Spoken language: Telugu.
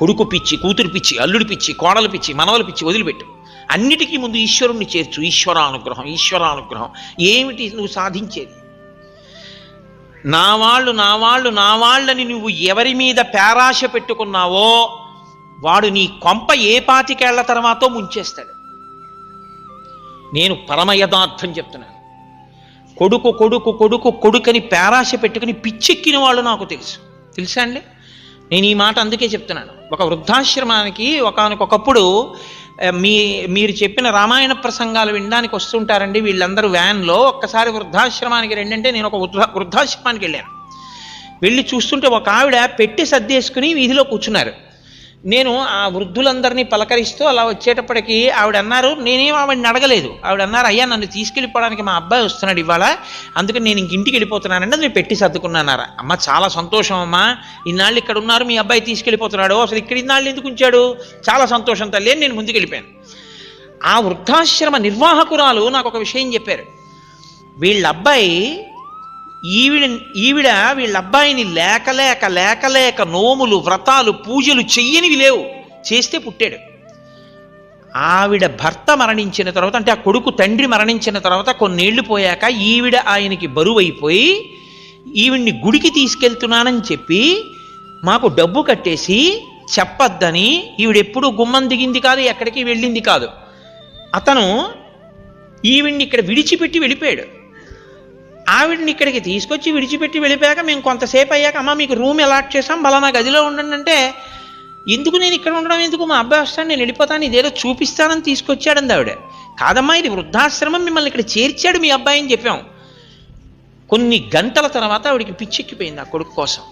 కొడుకు పిచ్చి కూతురు పిచ్చి అల్లుడి పిచ్చి కోడలు పిచ్చి మనవలు పిచ్చి వదిలిపెట్టు. అన్నిటికీ ముందు ఈశ్వరుణ్ణి చేర్చు ఈశ్వరానుగ్రహం ఈశ్వరానుగ్రహం. ఏమిటి నువ్వు సాధించేది? నా వాళ్ళు నా వాళ్ళు నా వాళ్ళని నువ్వు ఎవరి మీద పేరాశ పెట్టుకున్నావో వాడు నీ కొంప ఏ పాతికేళ్ళ తర్వాతో ముంచేస్తాడు. నేను పరమ యథార్థం చెప్తున్నాను. కొడుకు కొడుకు కొడుకు కొడుకని పేరాశ పెట్టుకుని పిచ్చెక్కిన వాళ్ళు నాకు తెలుసు. తెలుసా అండి? నేను ఈ మాట అందుకే చెప్తున్నాను. ఒక వృద్ధాశ్రమానికి ఒకనకొకప్పుడు మీ మీరు చెప్పిన రామాయణ ప్రసంగాలు వినడానికి వస్తుంటారండి. వీళ్ళందరూ వ్యాన్లో ఒక్కసారి వృద్ధాశ్రమానికి రెండంటే నేను ఒక వృద్ధ వృద్ధాశ్రమానికి వెళ్ళాను. వెళ్ళి చూస్తుంటే ఒక ఆవిడ పెట్టి సర్దేసుకుని వీధిలో కూర్చున్నారు. నేను ఆ వృద్ధులందరినీ పలకరిస్తూ అలా వచ్చేటప్పటికి ఆవిడ అన్నారు నేనేం ఆవిడని అడగలేదు. ఆవిడ అన్నారు అయ్యా నన్ను తీసుకెళ్ళిపోవడానికి మా అబ్బాయి వస్తున్నాడు ఇవాళ అందుకని నేను ఇంక ఇంటికి వెళ్ళిపోతున్నానండి నేను పెట్టి సర్దుకున్నానారా. అమ్మ చాలా సంతోషం అమ్మా ఇన్నాళ్ళు ఇక్కడ ఉన్నారు మీ అబ్బాయి తీసుకెళ్ళిపోతున్నాడు అసలు ఇక్కడ ఇన్నాళ్ళు ఎందుకు ఉంచాడు? చాలా సంతోషం తల్లి అని నేను ముందుకెళ్ళిపోయాను ఆ వృద్ధాశ్రమ నిర్వాహకురాలు నాకు ఒక విషయం చెప్పారు. వీళ్ళ అబ్బాయి ఈవిడ ఈవిడ వీళ్ళ అబ్బాయిని లేక లేక లేక లేక నోములు వ్రతాలు పూజలు చెయ్యనివి లేవు. చేస్తే పుట్టాడు. ఆవిడ భర్త మరణించిన తర్వాత అంటే ఆ కొడుకు తండ్రి మరణించిన తర్వాత కొన్నేళ్ళు పోయాక ఈవిడ ఆయనకి బరువైపోయి ఈవిడ్ని గుడికి తీసుకెళ్తున్నానని చెప్పి మాకు డబ్బు కట్టేసి చెప్పొద్దని ఈవిడెప్పుడు గుమ్మం దిగింది కాదు ఎక్కడికి వెళ్ళింది కాదు. అతను ఈవిడ్ని ఇక్కడ విడిచిపెట్టి వెళ్ళిపోయాడు. ఆవిడని ఇక్కడికి తీసుకొచ్చి విడిచిపెట్టి వెళ్ళిపోయాక మేము కొంతసేపు అయ్యాక అమ్మ మీకు రూమ్ అలాట్ చేసాం బలానా గదిలో ఉండండి అంటే ఎందుకు నేను ఇక్కడ ఉండడం? ఎందుకు మా అబ్బాయి వస్తాను నేను వెళ్ళిపోతాను ఇదేదో చూపిస్తానని తీసుకొచ్చాడంది ఆవిడ. కాదమ్మా ఇది వృద్ధాశ్రమం మిమ్మల్ని ఇక్కడ చేర్చాడు మీ అబ్బాయి అని చెప్పాం. కొన్ని గంటల తర్వాత ఆవిడికి పిచ్చెక్కిపోయింది ఆ కొడుకు కోసం.